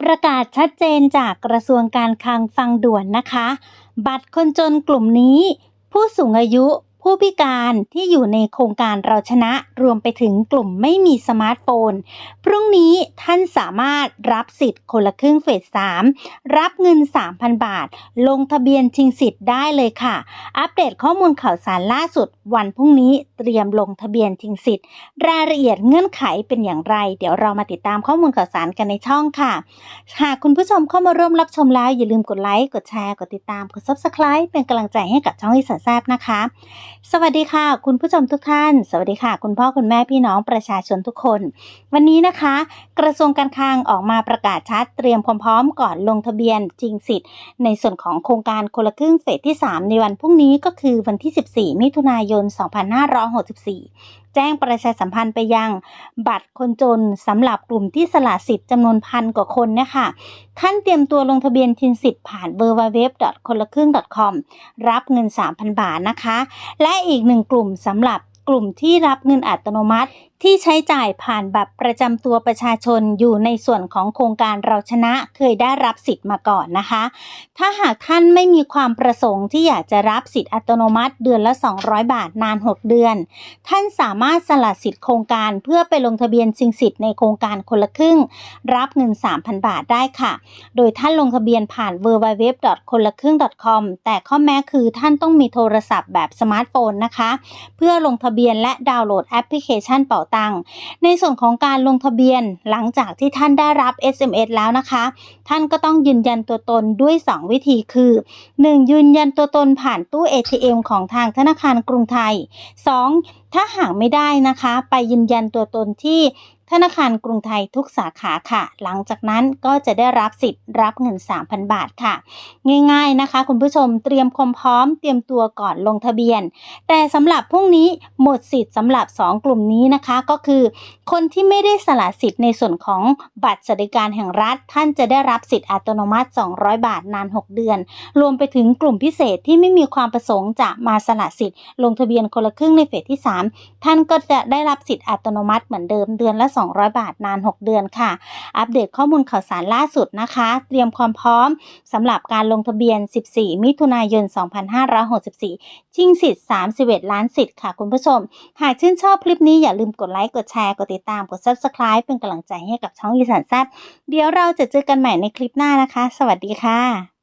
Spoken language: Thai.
ประกาศชัดเจนจากกระทรวงการคลังฟังด่วนนะคะ บัตรคนจนกลุ่มนี้ ผู้สูงอายุ ผู้พิการที่อยู่ในโครงการเราชนะรวมไปถึงกลุ่มไม่มีสมาร์ทโฟน พรุ่งนี้ท่านสามารถรับสิทธิ์คนละครึ่งเฟส 3 รับเงิน 3,000 บาท ลงทะเบียนชิงสิทธิ์ได้เลยค่ะ อัปเดตข้อมูลข่าวสารล่าสุด วันพรุ่งนี้เตรียมลงทะเบียนชิงสิทธิ์ รายละเอียดเงื่อนไขเป็นอย่างไร เดี๋ยวเรามาติดตามข้อมูลข่าวสารกันในช่องค่ะ หากคุณผู้ชมเข้ามาร่วมรับชมแล้วอย่าลืมกดไลค์กดแชร์กดติดตามกด Subscribe เป็นกำลังใจให้กับช่องอีสานแซบนะคะสวัสดีค่ะ คุณผู้ชมทุกท่าน สวัสดีค่ะ คุณพ่อคุณแม่พี่น้องประชาชนทุกคน วันนี้นะคะ กระทรวงการคลังออกมาประกาศชัดเตรียมความพร้อมก่อนลงทะเบียนจริงสิทธิ์ ในส่วนของโครงการคนละครึ่งเฟสที่ 3 ในวันพรุ่งนี้ก็คือวันที่ 14 มิถุนายน 2564 แจ้งประชาสัมพันธ์ไปยัง บัตรคนจนสำหรับกลุ่มที่สละสิทธิ์จำนวนพันกว่าคนนะคะท่านเตรียมตัวลงทะเบียนทินสิทธิ์ผ่าน w w w คนละครึ่ง .com รับเงิน 3,000 บาทนะคะ และอีกหนึ่งกลุ่มสำหรับ กลุ่มที่รับเงินอัตโนมัติ ที่ใช้จ่ายผ่านบัตรประจำตัวประชาชนอยู่ในส่วนของโครงการเราชนะเคยได้รับสิทธิ์มาก่อนนะคะ ถ้าหากท่านไม่มีความประสงค์ที่อยากจะรับสิทธิ์อัตโนมัติเดือนละ 200 บาทนาน 6 เดือน ท่านสามารถสละสิทธิ์โครงการเพื่อไปลงทะเบียนชิงสิทธิ์ในโครงการคนละครึ่ง รับเงิน 3,000 บาทได้ค่ะ โดยท่านลงทะเบียนผ่าน w w w คนละครึ่ง .com แต่ข้อแม้คือท่านต้องมีโทรศัพท์แบบสมาร์ทโฟนนะคะ เพื่อลงทะเบียนและดาวน์โหลดแอปพลิเคชันเป๋าตังค์ในส่วนของการลงทะเบียนหลังจากที่ท่านได้รับ SMS แล้วนะคะ ท่านก็ต้องยืนยันตัวตนด้วย 2 วิธีคือ 1. ยืนยันตัวตนผ่านตู้ ATM ของทางธนาคารกรุงไทย 2. ถ้าหากไม่ได้นะคะ ไปยืนยันตัวตนที่ ธนาคารกรุงไทยทุกสาขาค่ะ หลังจากนั้นก็จะได้รับสิทธิ์รับเงิน 3,000 บาทค่ะ ง่ายๆนะคะ คุณผู้ชมเตรียมความพร้อมเตรียมตัวก่อนลงทะเบียน แต่สำหรับพรุ่งนี้หมดสิทธิ์สำหรับ 2 กลุ่มนี้นะคะก็คือ คนที่ไม่ได้สละสิทธิ์ในส่วนของบัตรสวัสดิการแห่งรัฐ ท่านจะได้รับสิทธิ์อัตโนมัติ 200 บาทนาน 6 เดือน รวมไปถึงกลุ่มพิเศษที่ไม่มีความประสงค์จะมาสละสิทธิ์ลงทะเบียนคนละครึ่งในเฟสที่ 3 ท่านก็จะได้รับสิทธิ์อัตโนมัติเหมือนเดิมเดือนละ200 บาทนาน 6 เดือนค่ะ อัปเดตข้อมูลข่าวสารล่าสุดนะคะ เตรียมความพร้อมสำหรับการลงทะเบียน 14 มิถุนายน 2564 ชิงสิทธิ์ 31 ล้านสิทธิ์ค่ะคุณผู้ชม หากชื่นชอบคลิปนี้อย่าลืมกดไลค์ กดแชร์ กดติดตาม กด Subscribe เป็นกำลังใจให้กับช่องอีสานแซ่บเดี๋ยวเราจะเจอกันใหม่ในคลิปหน้านะคะ สวัสดีค่ะ